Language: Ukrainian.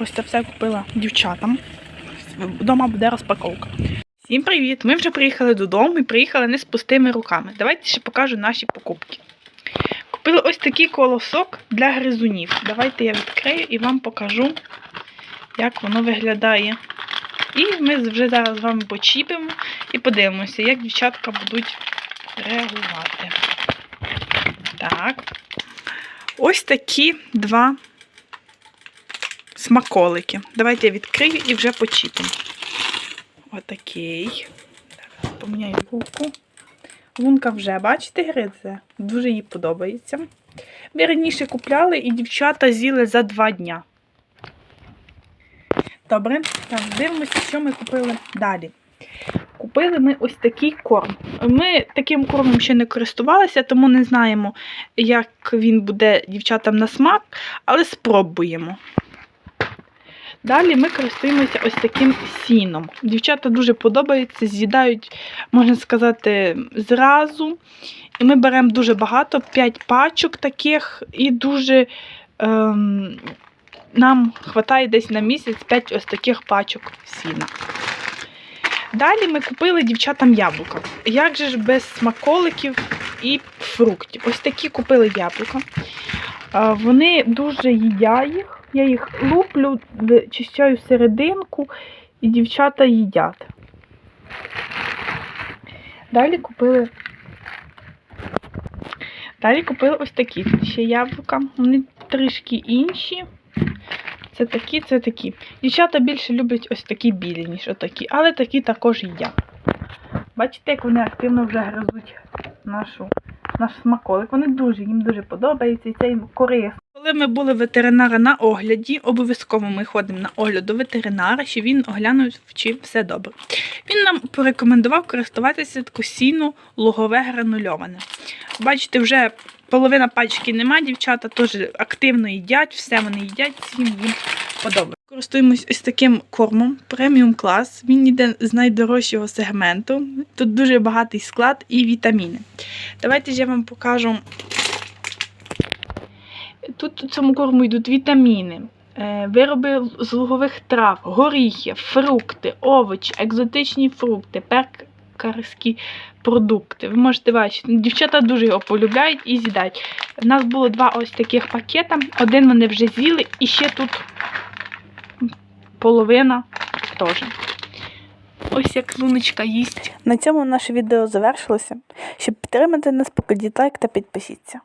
Ось це все купила дівчатам. Вдома буде розпаковка. Всім привіт! Ми вже приїхали додому і приїхали не з пустими руками. Давайте ще покажу наші покупки. Купили ось такий колосок для гризунів. Давайте я відкрию і вам покажу, як воно виглядає. І ми вже зараз з вами почіпимо і подивимося, як дівчатка будуть реагувати. Так. Ось такі два смаколики. Давайте я відкрию і вже почіпимо. Отакий. Зараз поміняю руку. Лунка вже, бачите, гризе? Дуже їй подобається. Ми раніше купляли і дівчата з'їли за два дня. Добре, так, дивимося, що ми купили далі. Купили ми ось такий корм. Ми таким кормом ще не користувалися, тому не знаємо, як він буде дівчатам на смак, але спробуємо. Далі ми користуємося ось таким сіном. Дівчата дуже подобається, з'їдають, можна сказати, зразу. І ми беремо дуже багато, 5 пачок таких, і дуже ем, нам вистачає десь на місяць 5 ось таких пачок сіна. Далі ми купили дівчатам яблука. Як же ж без смаколиків і фруктів? Ось такі купили яблука. Вони дуже їдять їх. Я їх луплю, вичищаю серединку, і дівчата їдять. Далі купили. Далі купили ось такі ще яблука. Вони трішки інші. Це такі, це такі. Дівчата більше люблять ось такі білі, ніж отакі, але такі також їдять. Бачите, як вони активно вже гризуть нашу, наш смаколик. Вони дуже, їм дуже подобається і це їм корисно. Коли ми були ветеринара на огляді, обов'язково ми ходимо на огляд до ветеринара, щоб він оглянув, чи все добре. Він нам порекомендував користуватися косіну лугове гранульоване. Бачите, вже половина пачки нема, дівчата теж активно їдять, все вони їдять, всім їм подобається. Користуємось ось таким кормом преміум клас. Він йде з найдорожчого сегменту. Тут дуже багатий склад і вітаміни. Давайте ж я вам покажу. Тут у цьому корму йдуть вітаміни, е, вироби з лугових трав, горіхи, фрукти, овочі, екзотичні фрукти, пекарські продукти. Ви можете бачити, дівчата дуже його полюбляють і з'їдають. У нас було два ось таких пакета. Один вони вже з'їли, і ще тут половина теж. Ось як луночка їсть. На цьому наше відео завершилося. Щоб підтримати нас, покладіть лайк та підпишіться.